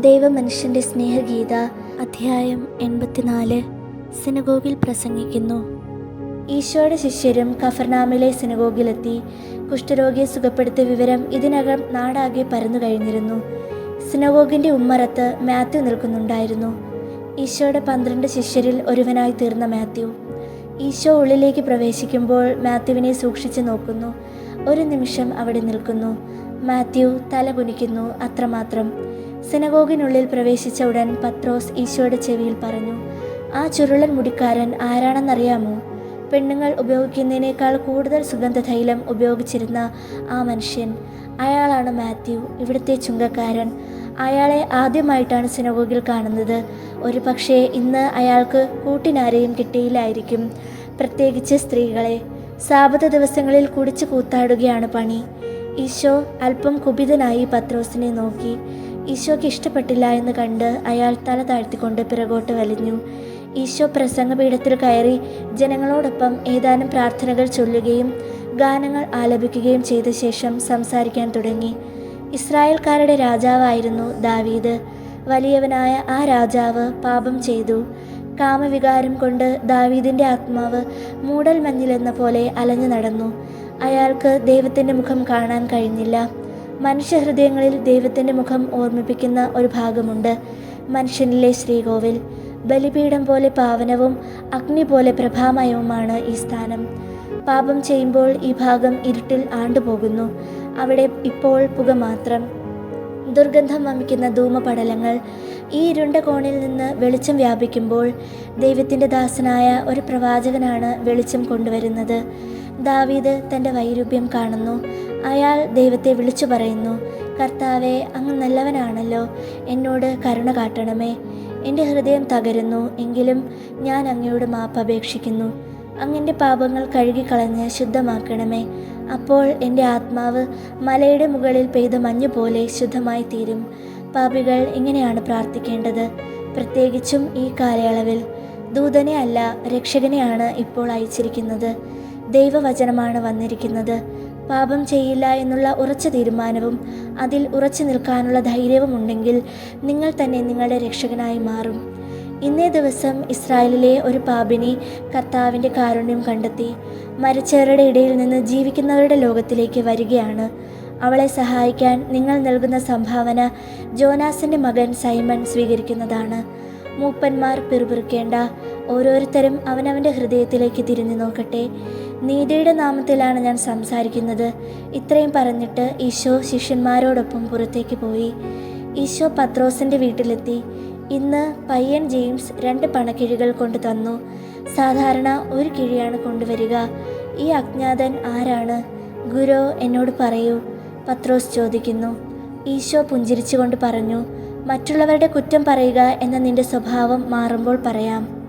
ദൈവമനുഷ്യന്റെ സ്നേഹഗീത അധ്യായം എൺപത്തിനാല്. സിനഗോഗിൽ പ്രസംഗിക്കുന്നു. ഈശോയുടെ ശിഷ്യരും കഫർനാമിലെ സിനഗോഗിലെത്തി. കുഷ്ഠരോഗിയെ സുഖപ്പെടുത്തിയ വിവരം ഇതിനകം നാടാകെ പരന്നു കഴിഞ്ഞിരുന്നു. സിനഗോഗിന്റെ ഉമ്മറത്ത് മാത്യു നിൽക്കുന്നുണ്ടായിരുന്നു. ഈശോയുടെ പന്ത്രണ്ട് ശിഷ്യരിൽ ഒരുവനായി തീർന്ന മാത്യു. ഈശോ ഉള്ളിലേക്ക് പ്രവേശിക്കുമ്പോൾ മാത്യുവിനെ സൂക്ഷിച്ചു നോക്കുന്നു. ഒരു നിമിഷം അവിടെ നിൽക്കുന്നു. മാത്യു തല കുനിക്കുന്നു. അത്രമാത്രം. സിനഗോഗിനുള്ളിൽ പ്രവേശിച്ച ഉടൻ പത്രോസ് ഈശോയുടെ ചെവിയിൽ പറഞ്ഞു ആ ചുരുളൻ മുടിക്കാരൻ ആരാണെന്നറിയാമോ? പെണ്ണുങ്ങൾ ഉപയോഗിക്കുന്നതിനേക്കാൾ കൂടുതൽ സുഗന്ധതൈലം ഉപയോഗിച്ചിരുന്ന ആ മനുഷ്യൻ. അയാളാണ് മാത്യു ഇവിടുത്തെ ചുങ്കക്കാരൻ. അയാളെ ആദ്യമായിട്ടാണ് സിനഗോഗിൽ കാണുന്നത്. ഒരു പക്ഷേ ഇന്ന് അയാൾക്ക് കൂട്ടിനാരെയും കിട്ടിയില്ലായിരിക്കും. പ്രത്യേകിച്ച് സ്ത്രീകളെ. സാപത ദിവസങ്ങളിൽ കുടിച്ചു കൂത്താടുകയാണ് പണി. ഈശോ അല്പം കുപിതനായി പത്രോസിനെ നോക്കി. ഈശോയ്ക്ക് ഇഷ്ടപ്പെട്ടില്ല എന്ന് കണ്ട് അയാൾ തല താഴ്ത്തിക്കൊണ്ട് പിറകോട്ട് വലിഞ്ഞു. ഈശോ പ്രസംഗപീഠത്തിൽ കയറി ജനങ്ങളോടൊപ്പം ഏതാനും പ്രാർത്ഥനകൾ ചൊല്ലുകയും ഗാനങ്ങൾ ആലപിക്കുകയും ചെയ്ത ശേഷം സംസാരിക്കാൻ തുടങ്ങി. ഇസ്രായേൽക്കാരുടെ രാജാവായിരുന്നു ദാവീദ്. വലിയവനായ ആ രാജാവ് പാപം ചെയ്തു. കാമവികാരം കൊണ്ട് ദാവീദിന്റെ ആത്മാവ് മൂടൽ മഞ്ഞിലെന്ന പോലെ അലഞ്ഞു നടന്നു. അയാൾക്ക് ദൈവത്തിന്റെ മുഖം കാണാൻ കഴിഞ്ഞില്ല. മനുഷ്യഹൃദയങ്ങളിൽ ദൈവത്തിന്റെ മുഖം ഓർമ്മിപ്പിക്കുന്ന ഒരു ഭാഗമുണ്ട്. മനുഷ്യനിലെ ശ്രീകോവിൽ. ബലിപീഠം പോലെ പാവനവും അഗ്നി പോലെ പ്രഭാമയവുമാണ് ഈ സ്ഥാനം. പാപം ചെയ്യുമ്പോൾ ഈ ഭാഗം ഇരുട്ടിൽ ആണ്ടുപോകുന്നു. അവിടെ ഇപ്പോൾ പുക മാത്രം. ദുർഗന്ധം വമിക്കുന്ന ധൂമപടലങ്ങൾ ഈ ഇരുണ്ട കോണിൽ നിന്ന് വെളിച്ചം വ്യാപിക്കുമ്പോൾ ദൈവത്തിന്റെ ദാസനായ ഒരു പ്രവാചകനാണ് വെളിച്ചം കൊണ്ടുവരുന്നത്. ദാവീദ് തന്റെ വൈരൂപ്യം കാണുന്നു. അയാൾ ദൈവത്തെ വിളിച്ചു പറയുന്നു കർത്താവെ അങ്ങ് നല്ലവനാണല്ലോ. എന്നോട് കരുണ കാട്ടണമേ. എന്റെ ഹൃദയം തകരുന്നു എങ്കിലും ഞാൻ അങ്ങയോട് മാപ്പ് അപേക്ഷിക്കുന്നു. അങ്ങന്റെ പാപങ്ങൾ കഴുകിക്കളഞ്ഞ് ശുദ്ധമാക്കണമേ. അപ്പോൾ എന്റെ ആത്മാവ് മലയുടെ മുകളിൽ പെയ്ത മഞ്ഞു പോലെ ശുദ്ധമായി തീരും പാപികൾ ഇങ്ങനെയാണ് പ്രാർത്ഥിക്കേണ്ടത്. പ്രത്യേകിച്ചും ഈ കാലയളവിൽ. ദൂതനെ അല്ല രക്ഷകനെയാണ് ഇപ്പോൾ അയച്ചിരിക്കുന്നത്. ദൈവവചനമാണ് വന്നിരിക്കുന്നത്. പാപം ചെയ്യില്ല എന്നുള്ള ഉറച്ച തീരുമാനവും അതിൽ ഉറച്ചു നിൽക്കാനുള്ള ധൈര്യവും ഉണ്ടെങ്കിൽ നിങ്ങൾ തന്നെ നിങ്ങളുടെ രക്ഷകനായി മാറും. ഇന്നേ ദിവസം ഇസ്രായേലിലെ ഒരു പാപിനി കർത്താവിന്റെ കാരുണ്യം കണ്ടെത്തി മരിച്ചവരുടെ ഇടയിൽ നിന്ന് ജീവിക്കുന്നവരുടെ ലോകത്തിലേക്ക് വരികയാണ്. അവളെ സഹായിക്കാൻ നിങ്ങൾ നൽകുന്ന സംഭാവന ജോനാസിന്റെ മകൻ സൈമൺ സ്വീകരിക്കുന്നതാണ്. മൂപ്പന്മാർ പിറുപിറുക്കേണ്ട ഓരോരുത്തരും അവനവന്റെ ഹൃദയത്തിലേക്ക് തിരിഞ്ഞു നോക്കട്ടെ. നീതിയുടെ നാമത്തിലാണ് ഞാൻ സംസാരിക്കുന്നത്. ഇത്രയും പറഞ്ഞിട്ട് ഈശോ ശിഷ്യന്മാരോടൊപ്പം പുറത്തേക്ക് പോയി. ഈശോ പത്രോസിന്റെ വീട്ടിലെത്തി. ഇന്ന് പയ്യൻ ജെയിംസ് രണ്ട് പണക്കിഴികൾ കൊണ്ടു തന്നു. സാധാരണ ഒരു കിഴിയാണ് കൊണ്ടുവരിക. ഈ അജ്ഞാതൻ ആരാണ്? ഗുരു എന്നോട് പറയൂ. പത്രോസ് ചോദിക്കുന്നു. ഈശോ പുഞ്ചിരിച്ചുകൊണ്ട് പറഞ്ഞു മറ്റുള്ളവരുടെ കുറ്റം പറയുക എന്ന നിന്റെ സ്വഭാവം മാറുമ്പോൾ പറയാം.